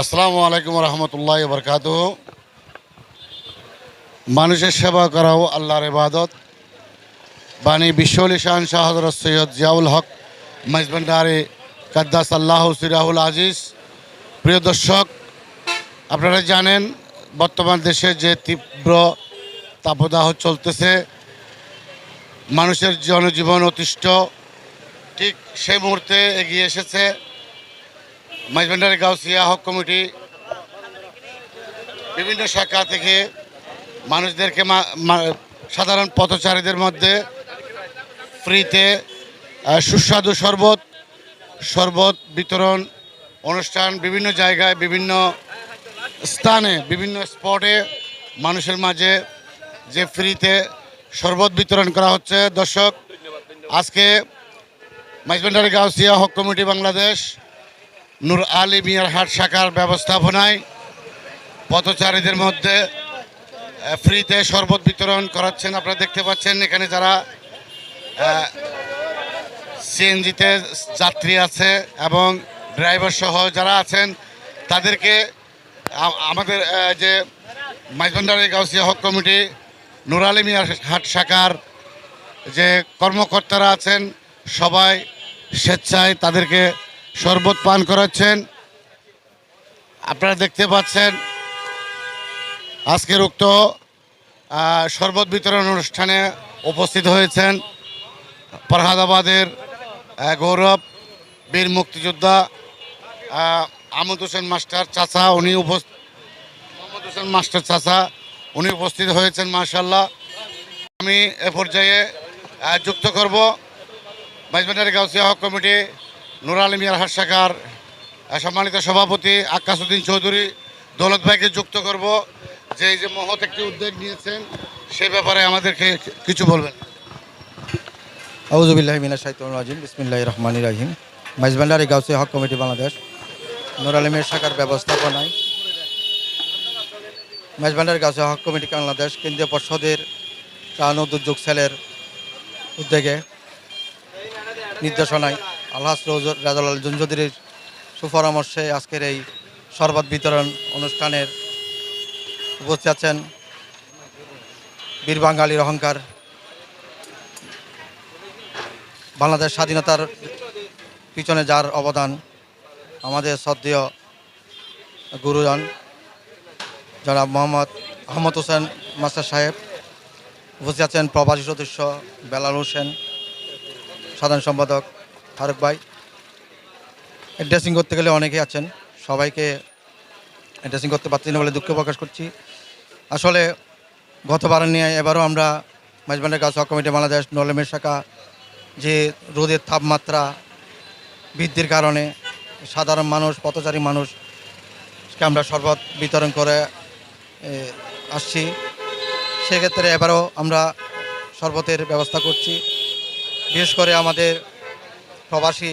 আসসালামু আলাইকুম রহমতুল্লাহ বরকাত মানুষের সেবা করাও আল্লাহর ইবাদত। বাণী বিশ্বল ইশান শাহ হজরত সৈয়দ জিয়াউল হক মজবন্ডারে কাদ্দাস আল্লাহ সিরাহুল আজিজ। প্রিয় দর্শক, আপনারা জানেন, বর্তমান দেশে যে তীব্র তাপদাহ চলতেছে, মানুষের জনজীবন অতিষ্ঠ, ঠিক সেই মুহূর্তে এগিয়ে এসেছে। মাইজভান্ডারি গাউসিয়া হক কমিটি বিভিন্ন শাখা থেকে মানুষদেরকে সাধারণ পথচারীদের মধ্যে ফ্রিতে সুস্বাদু শরবত শরবত বিতরণ অনুষ্ঠান বিভিন্ন জায়গায়, বিভিন্ন স্থানে, বিভিন্ন স্পটে মানুষের মাঝে যে ফ্রিতে শরবত বিতরণ করা হচ্ছে। দর্শক, আজকে মাইজভান্ডারি গাউসিয়া হক কমিটি বাংলাদেশ নূর আলী মিয়ার হাট শাখার ব্যবস্থাপনায় পথচারীদের মধ্যে ফ্রিতে শরবত বিতরণ করাচ্ছেন। আপনারা দেখতে পাচ্ছেন এখানে যারা সিএনজিতে যাত্রী আছে এবং ড্রাইভার সহ যারা আছেন, তাদেরকে আমাদের যে মাইজবান্ডারি গাউসিয়া হক কমিটি, নূর আলী মিয়ার হাট শাখার যে কর্মকর্তারা আছেন, সবাই স্বেচ্ছায় তাদেরকে শরবত পান করাচ্ছেন। আপনারা দেখতে পাচ্ছেন আজকের উক্ত শরবত বিতরণ অনুষ্ঠানে উপস্থিত হয়েছেন ফরহাদাবাদের গৌরব বীর মুক্তিযোদ্ধা আহ, আহমদ হোসেন মাস্টার চাচা উনি উপস্থিত হোসেন মাস্টার চাচা উনি উপস্থিত হয়েছেন মাশাল্লাহ আমি এ পর্যায়ে যুক্ত করব। মাইজবান্ডারি গাউসিয়া হক কমিটি নুর আলী মিয়ার হাট শাখার সম্মানিত সভাপতি আকাশউদ্দিন চৌধুরী, দৌলত ভাইকে যুক্ত করব। যে এই যে মহৎ একটি উদ্যোগ নিয়েছেন, সে ব্যাপারে আমাদেরকে কিছু বলবেন। আউজুবিল্লাহ মিনা সাহিত্য রাজিম বিসমিল্লাহ রহমান রাহিম। মাইজবান্ডারি গাউসি হক কমিটি বাংলাদেশ। নুর আলমের শাখার ব্যবস্থাপনায় মাইজবান্ডারি গাউসি হক কমিটি বাংলাদেশ কেন্দ্রীয় পর্ষদের ত্রাণ দুর্যোগ সেলের উদ্যোগে নির্দেশনায় আল্লাহ রাজাল জুঞ্জুদির সুপরামর্শে আজকের এই শরবত বিতরণ অনুষ্ঠানের উপস্থিত আছেন বীর বাঙালির অহংকার, বাংলাদেশ স্বাধীনতার পিছনে যার অবদান, আমাদের শ্রদ্ধেয় গুরুজন জনাব মোহাম্মদ আহমদ হোসেন মাস্টার সাহেব, উপস্থিত আছেন প্রবাসী সদস্য বেলাল হোসেন, সাধারণ সম্পাদক ফারুক ভাই। ড্রেসিং করতে গেলে অনেকেই আছেন। সবাইকে ড্রেসিং করতে পারছি না বলে দুঃখ প্রকাশ করছি। আসলে গতবার নিয়ে এবারও আমরা মাইজবান্ডের গাছ কমিটি বাংলাদেশ নলেমের শাখা যে রোদের তাপমাত্রা বৃদ্ধির কারণে সাধারণ মানুষ, পথচারী মানুষকে আমরা শরবত বিতরণ করে আসছি। সেক্ষেত্রে এবারও আমরা শরবতের ব্যবস্থা করছি। বিশেষ করে আমাদের প্রবাসী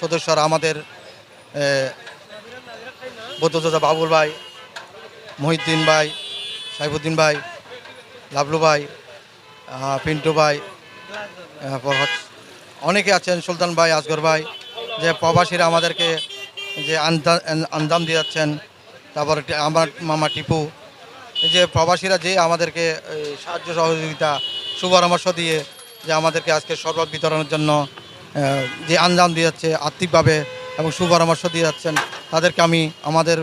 সদস্যরা আমাদের বৌদ্ধযোদ্ধা বাবুল ভাই, মহিউদ্দিন ভাই, সাইফুদ্দিন ভাই, লাবলু ভাই পিন্টু ভাই অনেকে আছেন, সুলতান ভাই আসগর ভাই, যে প্রবাসীরা আমাদেরকে যে আন্দা- আন্দাম দিয়ে যাচ্ছেন, তারপর আমার মামা টিপু, এই যে প্রবাসীরা যে আমাদেরকে সাহায্য সহযোগিতা সুপরামর্শ দিয়ে যে আমাদেরকে আজকে শরবত বিতরণের জন্য যে আঞ্জাম দিয়ে যাচ্ছে আর্থিকভাবে এবং সুপরামর্শ দিয়ে যাচ্ছেন, তাদেরকে আমি আমাদের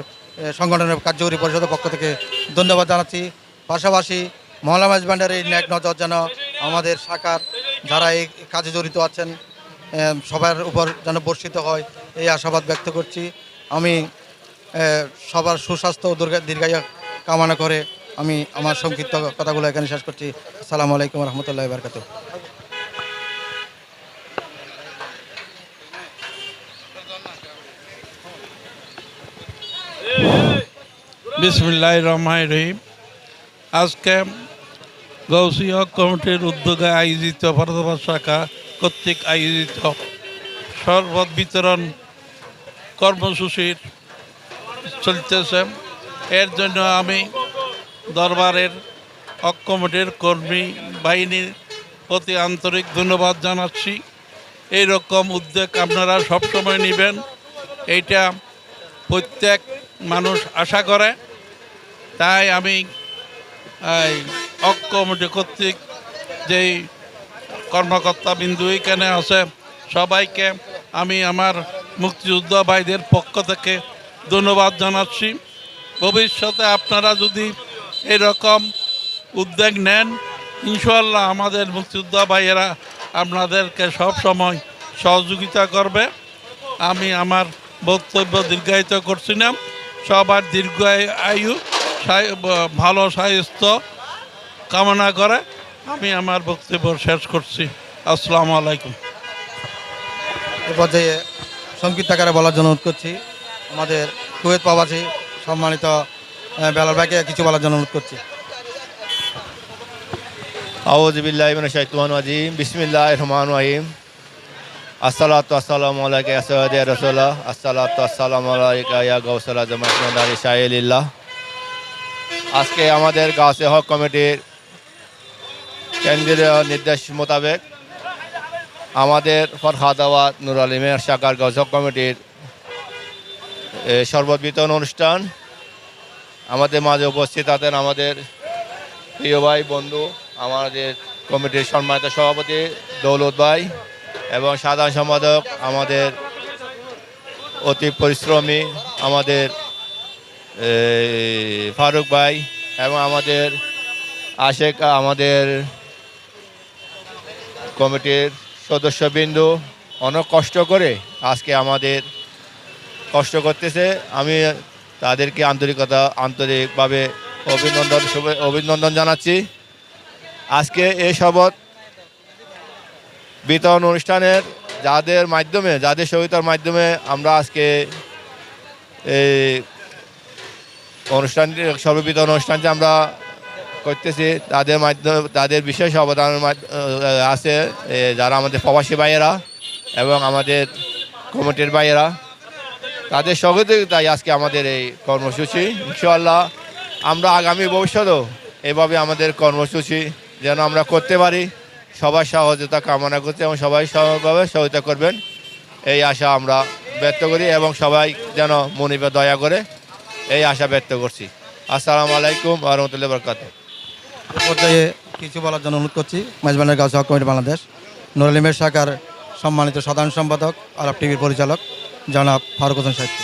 সংগঠনের কার্যকরী পরিষদের পক্ষ থেকে ধন্যবাদ জানাচ্ছি। পাশাপাশি মহলা ম্যানেজমেন্টের এই ন্যাক নজর যেন আমাদের শাখার যারা এই কাজে জড়িত আছেন সবার উপর যেন বর্ষিত হয়, এই আশাবাদ ব্যক্ত করছি। আমি সবার সুস্বাস্থ্য ও দীর্ঘায়ু কামনা করে আমি আমার সংক্ষিপ্ত কথাগুলো এখানে শেষ করছি। আসসালামু আলাইকুম রহমতুল্লাহ বারকাত বিসমিল্লাহ রহমান রহিম। আজকে গৌসীয় কমিটির উদ্যোগে আয়োজিত ফরদাবাদ শাখা কর্তৃক আয়োজিত শরবত বিতরণ কর্মসূচির চলতেছে। এর জন্য আমি দরবারের কমিটির কর্মী বাহিনীর প্রতি আন্তরিক ধন্যবাদ জানাচ্ছি। এই রকম উদ্যোগ আপনারা সবসময় নেবেন, এইটা প্রত্যেক মানুষ আশা করে। তাই আমি, এই অক কমিটি কর্তৃক যেই কর্মকর্তা বিন্দু এখানে আছে, সবাইকে আমি আমার মুক্তিযোদ্ধা ভাইদের পক্ষ থেকে ধন্যবাদ জানাচ্ছি। ভবিষ্যতে আপনারা যদি এরকম উদ্যোগ নেন ইনশাল্লাহ আমাদের মুক্তিযোদ্ধা ভাইয়েরা আপনাদেরকে সব সময় সহযোগিতা করবে। আমি আমার বক্তব্য দীর্ঘায়িত করছি না। সবার দীর্ঘ আয়ু ভালো স্বাস্থ্য কামনা করে আমি আমার বক্তব্য শেষ করছি। আসসালামু আলাইকুম। এ পর্যায়ে সংক্ষিপ্ত আকারে বলার জন্য অনুরোধ করছি। আমাদের কুয়েত প্রবাসী সম্মানিত বেলাল ভাইকে কিছু বলার জন্য অনুরোধ করছি। আউজবিল্লাহিমিনাশাইতানিম বিসমিল্লাহ রহমান রহিম। আসসালাতু আসসালামু আলাইকা সাইয়্যিদি ইয়া রাসূলুল্লাহ। আসসালাতু আসসালামু আলাইকা ইয়া আহমদ আলী শাহিলিল্লাহ আজকে আমাদের গাছে হক কমিটির কেন্দ্রীয় নির্দেশ মোতাবেক আমাদের ফরহাদাবাদ নুর আলিমের শাখার গাছ হক কমিটির বিতরণ অনুষ্ঠান। আমাদের মাঝে উপস্থিত আছেন আমাদের প্রিয় ভাই, বন্ধু, আমাদের কমিটির সম্মানিত সভাপতি দৌলত ভাই এবং সাধারণ সম্পাদক, আমাদের অতি পরিশ্রমী, আমাদের ফারুক ভাই এবং আমাদের আশেক, আমাদের কমিটির সদস্যবৃন্দ অনেক কষ্ট করে আজকে আমাদের কষ্ট করতেছে। আমি তাদেরকে আন্তরিকতা, আন্তরিকভাবে অভিনন্দন অভিনন্দন জানাচ্ছি। আজকে এই শপথ বিতরণ অনুষ্ঠানের যাদের মাধ্যমে, যাদের সহিতার মাধ্যমে আমরা আজকে এই অনুষ্ঠানটি সর্ববিতরণ অনুষ্ঠানটি আমরা করতেছি। তাদের মাধ্যমে, তাদের বিশেষ অবদান আছে যারা আমাদের প্রবাসী ভাইয়েরা এবং আমাদের কমিটির ভাইয়েরা। তাদের সহযোগিতায় আজকে আমাদের এই কর্মসূচি। ইনশাআল্লাহ আমরা আগামী ভবিষ্যতেও এভাবে আমাদের কর্মসূচি যেন আমরা করতে পারি। সবার সহযোগিতা কামনা করছি এবং সবাই সহভাবে সহযোগিতা করবেন। এই আশা আমরা ব্যক্ত করি এবং সবাই যেন মনিবে দয়া করে এই আশা ব্যক্ত করছি। আসসালামু আলাইকুম রহমতুল্লাহ বরকাত পর্যায়ে কিছু বলার জন্য অনুরোধ করছি মাইজবানের গাছ হক কমিটি বাংলাদেশ নুর আলিমের শাখার সম্মানিত সাধারণ সম্পাদক আরব টিভির পরিচালক জনাব ফারুক হোসেন সাহিত্য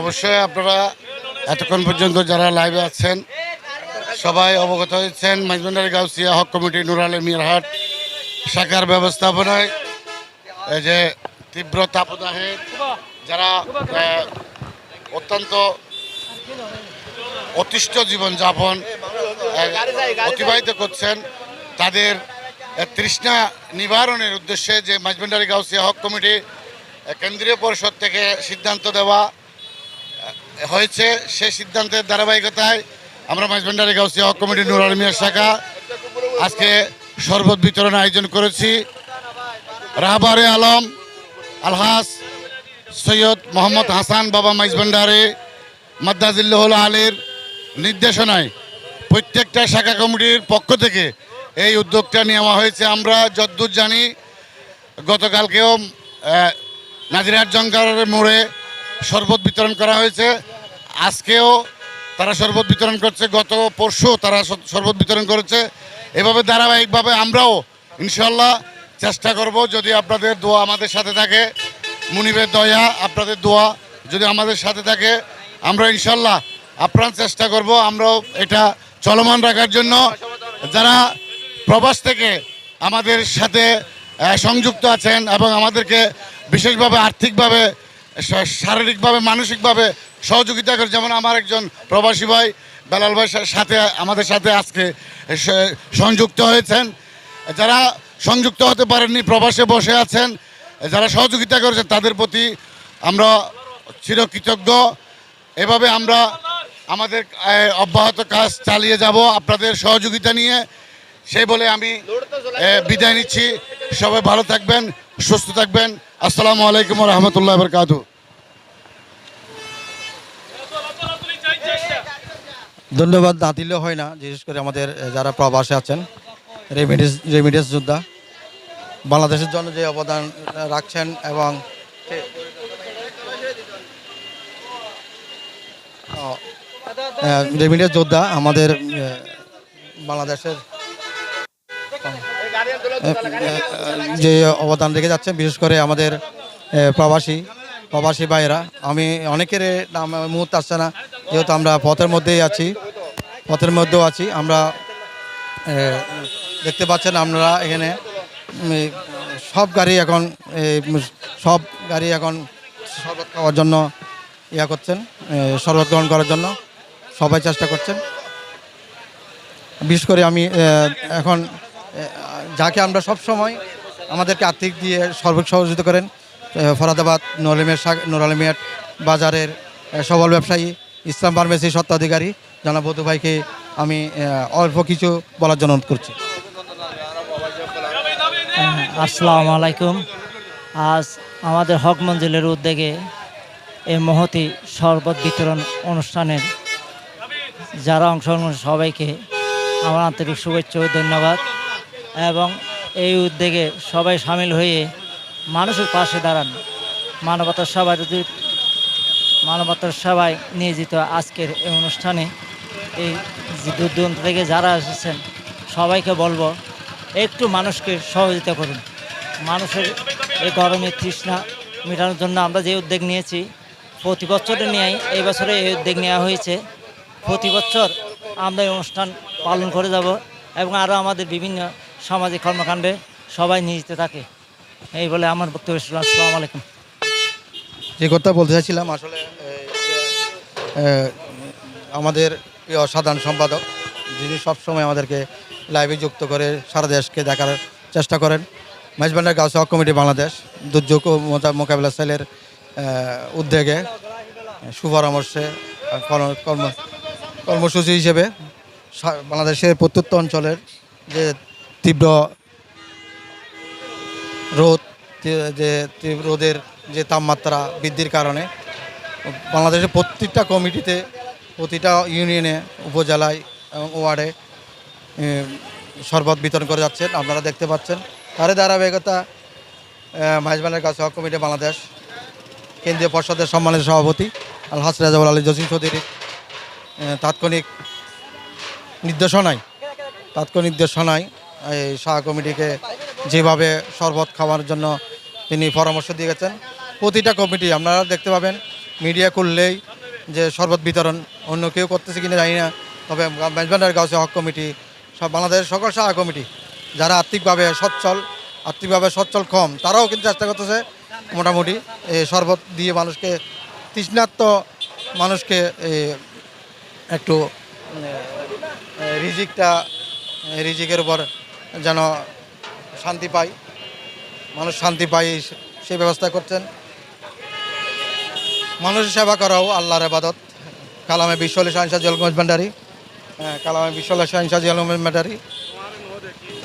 অবশ্যই আপনারা এতক্ষণ পর্যন্ত যারা লাইভে আছেন সবাই অবগত হয়েছেন মাইজবান্ডারি গাউসিয়া হক কমিটি নুরালে মিরহাট শাখার ব্যবস্থাপনায়। এই যে তীব্র তাপদাহে যারা অত্যন্ত অতিষ্ঠ জীবনযাপন অতিবাহিত করছেন, তাদের তৃষ্ণা নিবারণের উদ্দেশ্যে যে মাইজবান্ডারি গাউসিয়া হক কমিটি কেন্দ্রীয় পরিষদ থেকে সিদ্ধান্ত দেওয়া হয়েছে। সেই সিদ্ধান্তের ধারাবাহিকতায় আমরা মাঝভান্ডারি গাউসিয়া হক কমিটি নুর আলমিয়া শাখা আজকে শরবত বিতরণ আয়োজন করেছি। রাহবারে আলম আলহাস সৈয়দ মোহাম্মদ হাসান বাবা মাইজভান্ডারে মাদ্দাজিল্লাহুল আলীর নির্দেশনায় প্রত্যেকটা শাখা কমিটির পক্ষ থেকে এই উদ্যোগটা নেওয়া হয়েছে। আমরা যদ্দূর জানি গতকালকেও আহ, নাজিরহাট জঙ্কারের মোড়ে শরবত বিতরণ করা হয়েছে। আজকেও তারা শরবত বিতরণ করছে। গত পরশু তারা শরবত বিতরণ করেছে। এভাবে ধারাবাহিকভাবে আমরাও ইনশাল্লাহ চেষ্টা করব যদি আপনাদের দোয়া আমাদের সাথে থাকে। মুনিবের দয়া, আপনাদের দোয়া যদি আমাদের সাথে থাকে, আমরা ইনশাল্লাহ আপ্রাণ চেষ্টা করব, আমরাও এটা চলমান রাখার জন্য। যারা প্রবাস থেকে আমাদের সাথে সংযুক্ত আছেন এবং আমাদেরকে বিশেষভাবে আর্থিকভাবে শারীরিকভাবে, মানসিকভাবে সহযোগিতা করে, যেমন আমার একজন প্রবাসী ভাই বেলাল ভাই সাথে, আমাদের সাথে আজকে সংযুক্ত হয়েছেন। যারা সংযুক্ত হতে পারেননি, প্রবাসে বসে আছেন। যারা সহযোগিতা করেছেন, তাদের প্রতি আমরা চিরকৃতজ্ঞ। এভাবে আমরা আমাদের অব্যাহত কাজ চালিয়ে যাব আপনাদের সহযোগিতা নিয়ে। সেই বলে আমি বিদায় নিচ্ছি। সবাই ভালো থাকবেন, সুস্থ থাকবেন। আসসালামু আলাইকুম রহমতুল্লাহ বরকাতু ধন্যবাদ, না দিলেও হয় না, বিশেষ করে আমাদের যারা প্রবাসে আছেন রেমিডেন্স রেমিডেন্স যোদ্ধা। বাংলাদেশের জন্য যে অবদান রাখছেন এবং রেমিডিয়ার যোদ্ধা আমাদের বাংলাদেশের যে অবদান রেখে যাচ্ছে বিশেষ করে আমাদের প্রবাসী প্রবাসী ভাইয়েরা। আমি অনেকের নাম মুহূর্ত আসছে না, যেহেতু আমরা পথের মধ্যেই আছি, পথের মধ্যেও আছি। আমরা দেখতে পাচ্ছেন আপনারা এখানে। সব গাড়ি এখন সব গাড়ি এখন শরবত খাওয়ার জন্য ইয়া করছেন শরবত গ্রহণ করার জন্য। সবাই চেষ্টা করছেন। বিশেষ করে আমি এখন যাকে আমরা সব সময় আমাদেরকে আর্থিক দিয়ে সর্বোচ্চ সহযোগিতা করেন ফরাদাবাদ নুরালিমিয়ার নুরালিমিয়াট বাজারের সবল ব্যবসায়ী, ইসলাম ফার্মেসি স্বত্বাধিকারী জানা বধু ভাইকে আমি অল্প কিছু বলার জন্য অনুরোধ করছি। আসসালামু আলাইকুম। আজ আমাদের হক মঞ্জিলের উদ্যোগে এই মহতি শরবত বিতরণ অনুষ্ঠানের যারা অংশগ্রহণ সবাইকে আমার আন্তরিক শুভেচ্ছা ও ধন্যবাদ এবং এই উদ্যোগে সবাই সামিল হয়ে মানুষের পাশে দাঁড়ান। মানবতার সবাই যদি মানবতার সেবায় নিয়োজিত আজকের এই অনুষ্ঠানে এই দূর দূরান্ত থেকে যারা এসেছেন সবাইকে বলব একটু মানুষকে সহযোগিতা করুন। মানুষের এই গরমের তৃষ্ণা মেটানোর জন্য আমরা যে উদ্যোগ নিয়েছি, প্রতি বছরের নিয়েই এই বছরে এই উদ্যোগ নেওয়া হয়েছে। প্রতি বছর আমরা এই অনুষ্ঠান পালন করে যাব এবং আরও আমাদের বিভিন্ন সামাজিক কর্মকাণ্ডে সবাই নিয়োজিত থাকে। এই বলে আমার বক্তব্য আসসালামু আলাইকুম। যে কথা বলতে চাইছিলাম, আসলে আমাদের প্রিয় সাধারণ সম্পাদক, যিনি সবসময় আমাদেরকে লাইভে যুক্ত করে সারা দেশকে দেখার চেষ্টা করেন। মেজবান্ডার হক কমিটি বাংলাদেশ, দুর্যোগ মোকাবিলা সেলের উদ্যোগে, সুপরামর্শে কর্ম- কর্ম কর্মসূচি হিসেবে বাংলাদেশের প্রত্যুত্ত অঞ্চলের যে তীব্র রোদ, যে রোদের যে তাপমাত্রা বৃদ্ধির কারণে বাংলাদেশের প্রত্যেকটা কমিটিতে, প্রতিটা ইউনিয়নে উপজেলায় এবং ওয়ার্ডে শরবত বিতরণ করে যাচ্ছেন, আপনারা দেখতে পাচ্ছেন। তারই ধারাবাহিকতা মাইজবানের কাছে হক কমিটি বাংলাদেশ, কেন্দ্রীয় পর্ষদের সম্মানিত সভাপতি আলহাস রাজাউল আলী জসিম চৌধুরী। তাৎক্ষণিক নির্দেশনায় তাৎক্ষণিক নির্দেশনায় এই শাহ কমিটিকে যেভাবে শরবত খাওয়ার জন্য তিনি পরামর্শ দিয়ে গেছেন প্রতিটা কমিটি, আপনারা দেখতে পাবেন, মিডিয়া করলেই যে শরবত বিতরণ অন্য কেউ করতেছে কিনা জানি না, তবে মেজবান্ডার গাউসে হক কমিটি সব বাংলাদেশের সকল শাহ কমিটি, যারা আর্থিকভাবে সচ্ছল আর্থিকভাবে সচ্ছল কম, তারাও কিন্তু চেষ্টা করতেছে মোটামুটি এই শরবত দিয়ে মানুষকে, তৃষ্ণার্ত মানুষকে একটু রিজিকটা রিজিকের উপর যেন শান্তি পায়, মানুষ শান্তি পায় সেই ব্যবস্থা করছেন। মানুষের সেবা করাও আল্লাহর আবাদত। কালামে বিশ্বলে সাহিংসা জলগঞ্জ ভান্ডারি। হ্যাঁ, কালামে বিশ্বলে সাহিংসা জলগঞ্জ ভান্ডারি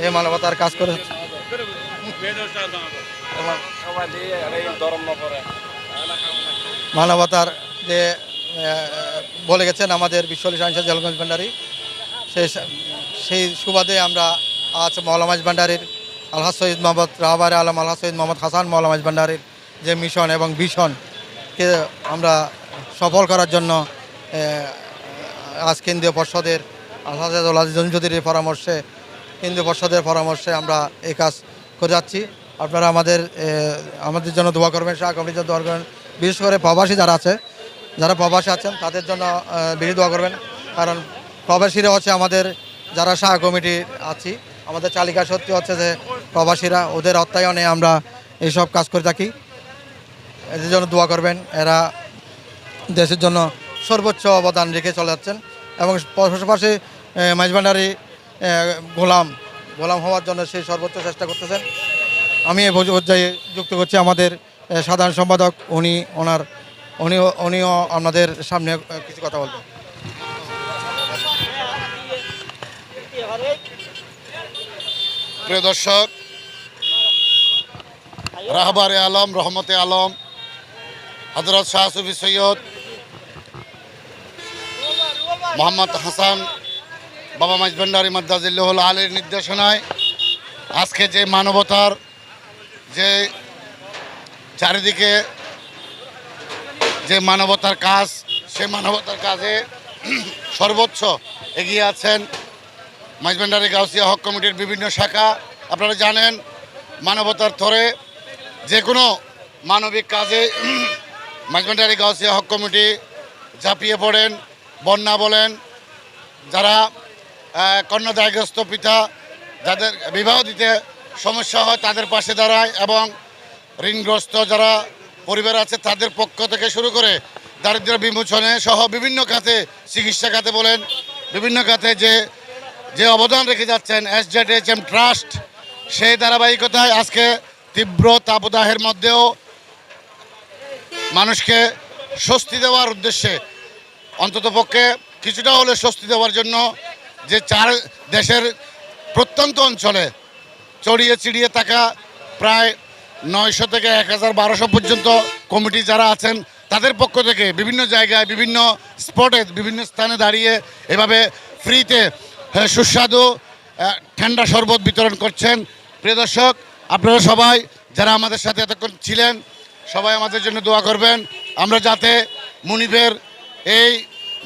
এই মানবতার কাজ করে মানবতার যে বলে গেছেন আমাদের বিশ্বলি সাহিংসা জলগঞ্জ ভান্ডারি সেই সেই সুবাদে আমরা আজ মৌলামাজ ভান্ডারির আলহাজ সৈয়দ মোহাম্মদ রাহবার আলম আলহাজ সৈয়দ মোহাম্মদ হাসান মৌলামাজ ভান্ডারির যে মিশন এবং ভীষণকে আমরা সফল করার জন্য আজ কেন্দ্রীয় পর্ষদের আলহাজ জনচৌধুরীর পরামর্শে, কেন্দ্রীয় পর্ষদের পরামর্শে আমরা এই কাজ করে যাচ্ছি। আপনারা আমাদের আমাদের জন্য দোয়া করবেন, শাহ কমিটির জন্য দোয়া করবেন। বিশেষ করে প্রবাসী যারা আছে, যারা প্রবাসী আছেন, তাদের জন্য বেশি দোয়া করবেন। কারণ প্রবাসীরা হচ্ছে আমাদের, যারা শাহ কমিটি আছি, আমাদের চালিকা সত্যি হচ্ছে যে প্রবাসীরা, ওদের অর্থায়নে আমরা এইসব কাজ করে থাকি। এদের জন্য দোয়া করবেন। এরা দেশের জন্য সর্বোচ্চ অবদান রেখে চলে যাচ্ছেন। এবং পাশাপাশি মাইজভান্ডারি গোলাম। গোলাম হওয়ার জন্য সেই সর্বোচ্চ চেষ্টা করতেছেন। আমি এই পর্যায়ে যুক্ত করছি আমাদের সাধারণ সম্পাদক। উনি ওনার উনিও উনিও আপনাদের সামনে কিছু কথা বলবেন। প্রিয় দর্শক, রাহবারে আলম, রহমতে আলম হজরত শাহ সুফি সৈয়দ মোহাম্মদ হাসান, বাবা মাইজ মাইজভান্ডারি মাদ্দাজিল্লাহুল আলীর নির্দেশনায় আজকে যে মানবতার যে চারিদিকে যে মানবতার কাজ, সে মানবতার কাজে সর্বোচ্চ এগিয়ে আছেন মাইজবান্ডারি গাউসিয়া হক কমিটির বিভিন্ন শাখা। আপনারা জানেন, মানবতার থরে যে কোনো মানবিক কাজে মাইজবান্ডারি গাউসিয়া হক কমিটি ঝাঁপিয়ে পড়েন। বন্যা বলেন, যারা কন্যাদায়গ্রস্ত পিতা, যাদের বিবাহ দিতে সমস্যা হয়, তাদের পাশে দাঁড়ায় এবং ঋণগ্রস্ত যারা পরিবার আছে, তাদের পক্ষ থেকে শুরু করে দারিদ্র বিমোচনে সহ বিভিন্ন খাতে, চিকিৎসা খাতে বলেন, বিভিন্ন খাতে যে যে অবদান রেখে যাচ্ছেন S Z H M trust সেই ধারাবাহিকতায় আজকে তীব্র তাপদাহের মধ্যেও মানুষকে স্বস্তি দেওয়ার উদ্দেশ্যে অন্ততপক্ষে কিছুটা হলে স্বস্তি দেওয়ার জন্য যে চার দেশের প্রত্যন্ত অঞ্চলে চড়িয়ে চিড়িয়ে থাকা প্রায় নয়শো থেকে এক হাজার বারোশো পর্যন্ত কমিটি যারা আছেন, তাদের পক্ষ থেকে বিভিন্ন জায়গায়, বিভিন্ন স্পটে, বিভিন্ন স্থানে দাঁড়িয়ে এভাবে ফ্রিতে সুস্বাদু ঠান্ডা শরবত বিতরণ করছেন। প্রিয় দর্শক, আপনারা সবাই যারা আমাদের সাথে এতক্ষণ ছিলেন, সবাই আমাদের জন্য দোয়া করবেন। আমরা যাতে মুনিবের এই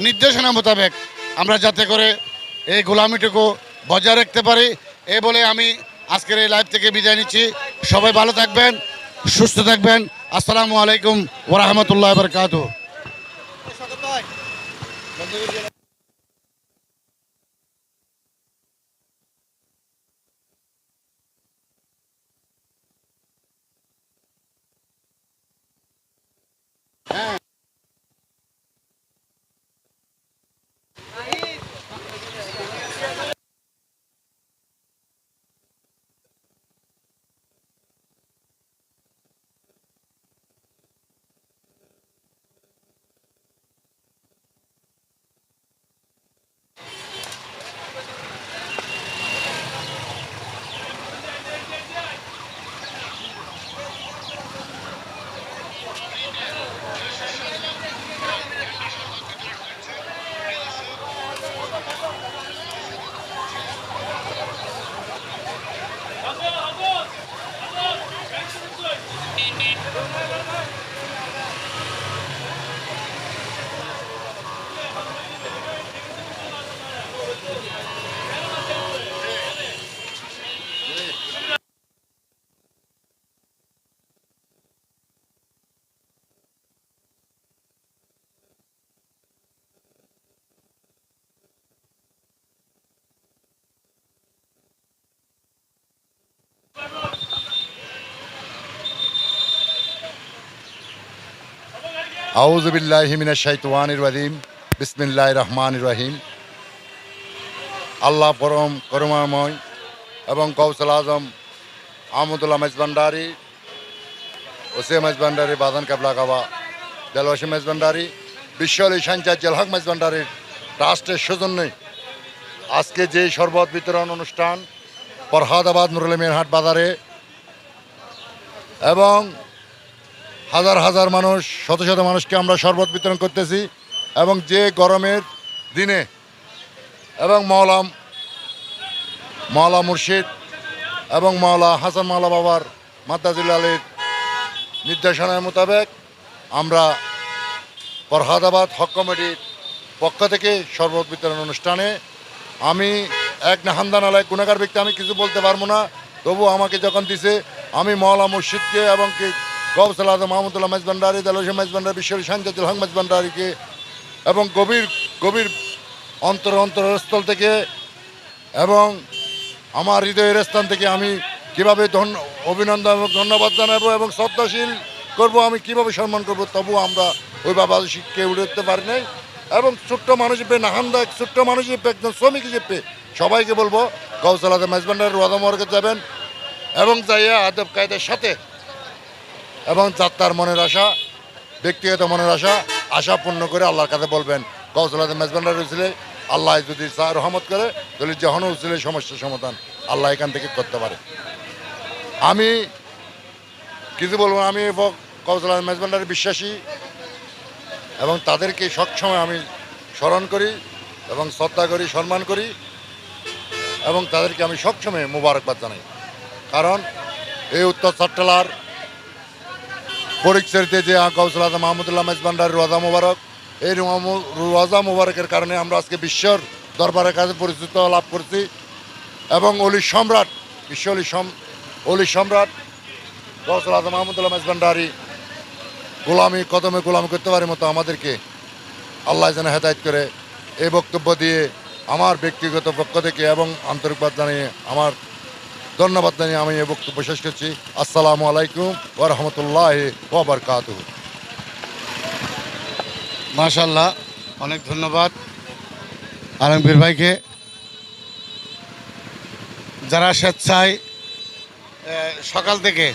নির্দেশনা মোতাবেক আমরা যাতে করে এই গোলামিটুকু বজায় রাখতে পারি। এ বলে আমি আজকের এই লাইভ থেকে বিদায় নিচ্ছি। সবাই ভালো থাকবেন, সুস্থ থাকবেন। আসসালামু আলাইকুম ওরহামতুল্লাহ বরকাতু আউজবিল্লাহিমিনা শাইতওয়ানির রাজিম। বিসমিল্লাহ রহমান রহিম। আল্লাহ পরম করুণাময় এবং কৌশল আজম আহমদুল্লাহ মেজবান্ডারি ওসে মেজবান্ডারি বাদান কাবলা কাবা, দেলওয়াসি মেজবান্ডারি বিশ্ব আলী সাঞ্চার জেলহক মেজবান্ডারির ট্রাস্টের সৌজন্যে আজকে যে শরবত বিতরণ অনুষ্ঠান, ফরহাদাবাদ নুরুল মিরহাট বাজারে এবং হাজার হাজার মানুষ, শত শত মানুষকে আমরা শরবত বিতরণ করতেছি এবং যে গরমের দিনে এবং মৌলা মৌলা মুর্শিদ এবং মাওলা হাসান মাওলা বাবার মাতাজুল আলীর নির্দেশনার মোতাবেক আমরা ফরহাদাবাদ হক কমিটির পক্ষ থেকে শরবত বিতরণ অনুষ্ঠানে আমি এক নাহান্দান আলায় গুণাগার ব্যক্তি, আমি কিছু বলতে পারব না। তবু আমাকে যখন দিছে, আমি মৌলা মুর্শিদকে এবং কি গৌসল আজম মাহমুদুল্লাহ মেজবান্ডারি দালসি মেজবান্ডারি বিশ্বরী শান্তিদুল হক মেজবান্ডারিকে এবং গভীর গভীর অন্তর অন্তরস্থল থেকে এবং আমার হৃদয়ের স্থান থেকে আমি কীভাবে ধন্য, অভিনন্দন এবং ধন্যবাদ জানাব এবং শ্রদ্ধাশীল করব, আমি কীভাবে সম্মান করব, তবু আমরা ওই বাবা শিখকে উঠে উঠতে পারি নাই। এবং ছোট্ট মানুষ হিসেবে, নাহান্দা ছোট্ট মানুষ একজন শ্রমিক হিসেবে সবাইকে বলব গৌসালাতে মেজবান্ডারের ওয়াদামর্গে যাবেন এবং যাইয়া আদব কায়দের সাথে এবং যাত্রার মনের আশা, ব্যক্তিগত মনের আশা আশা পূর্ণ করে আল্লাহর কাছে বলবেন কৌশলাতে মেজবান্ডার হয়েছিলে আল্লাহ যদি রহমত করে, তাহলে যখন হয়েছিল সমস্যার সমাধান, আল্লাহ এখান থেকে করতে পারে। আমি কিছু বলব আমি কৌশলাতে মেজবান্ডারে বিশ্বাসী এবং তাদেরকে সবসময় আমি স্মরণ করি এবং শ্রদ্ধা করি, সম্মান করি এবং তাদেরকে আমি সবসময় মুবারকবাদ জানাই। কারণ এই উত্তর চট্টলার পরিচরিতে যে গৌসুল আজম মাহমুদুল্লাহ মেজবান্ডার রোজা মুবারক, এই রোজা মুবারকের কারণে আমরা আজকে বিশ্বর দরবারের কাছে পরিচিত লাভ করছি। এবং অলি সম্রাট, বিশ্ব অলি অলি সম্রাট গৌসুল আজম মাহমুদুল্লাহ মেজবান্ডারি গোলামি, কদমে গোলামি করতে পারে মতো আমাদেরকে আল্লাহ যেন হেদায়ত করে এই বক্তব্য দিয়ে আমার ব্যক্তিগত পক্ষ থেকে এবং আন্তরিকবাদ জানিয়ে আমার ধন্যবাদ জানিয়ে আমি এই বক্তব্য শেষ করছি। আসসালামু আলাইকুম ওরহমতুল্লাহ ওবরকাত মাশাল্লাহ অনেক ধন্যবাদ। আলমগীর ভাইকে। যারা স্বেচ্ছায় সকাল থেকে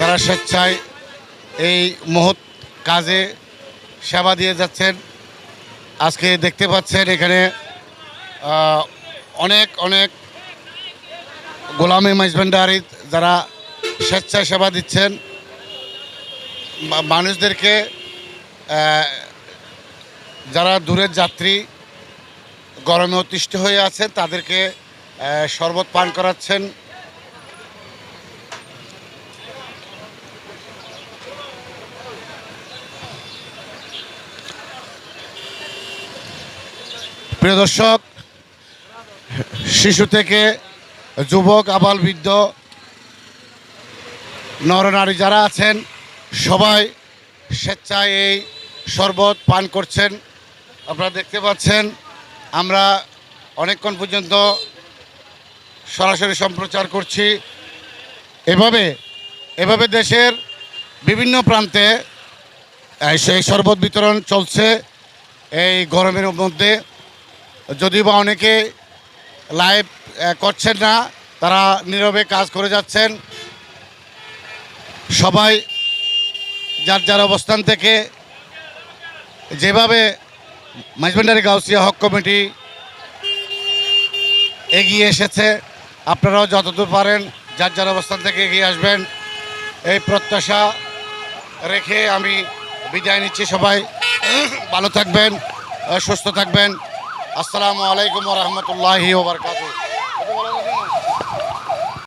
যারা স্বেচ্ছায় এই মহৎ কাজে সেবা দিয়ে যাচ্ছেন, আজকে দেখতে পাচ্ছেন এখানে অনেক অনেক গোলামী মাইজভান্ডারি যারা স্বেচ্ছায় সেবা দিচ্ছেন মানুষদেরকে যারা দূরের যাত্রী, গরমে অতিষ্ঠ হয়ে আছে তাদেরকে শরবত পান করাচ্ছেন। প্রিয় দর্শক, শিশু থেকে যুবক, আবাল বৃদ্ধ, নরনারী যারা আছেন, সবাই স্বেচ্ছায় এই শরবত পান করছেন। আপনারা দেখতে পাচ্ছেন, আমরা অনেকক্ষণ পর্যন্ত সরাসরি সম্প্রচার করছি। এভাবে এভাবে দেশের বিভিন্ন প্রান্তে সেই শরবত বিতরণ চলছে এই গরমের মধ্যে। যদিও বা অনেকে লাইভ করছেন না। তারা নীরবে কাজ করে যাচ্ছেন। সবাই যার যার অবস্থান থেকে যেভাবে মাইজবান্ডারি গাউসিয়া হক কমিটি এগিয়ে এসেছে, আপনারাও যতদূর পারেন যার যার অবস্থান থেকে এগিয়ে আসবেন। এই প্রত্যাশা রেখে আমি বিদায় নিচ্ছি সবাই। ভালো থাকবেন, সুস্থ থাকবেন। আসসালামু আলাইকুম রহমতুল্লাহি ওবরকাতু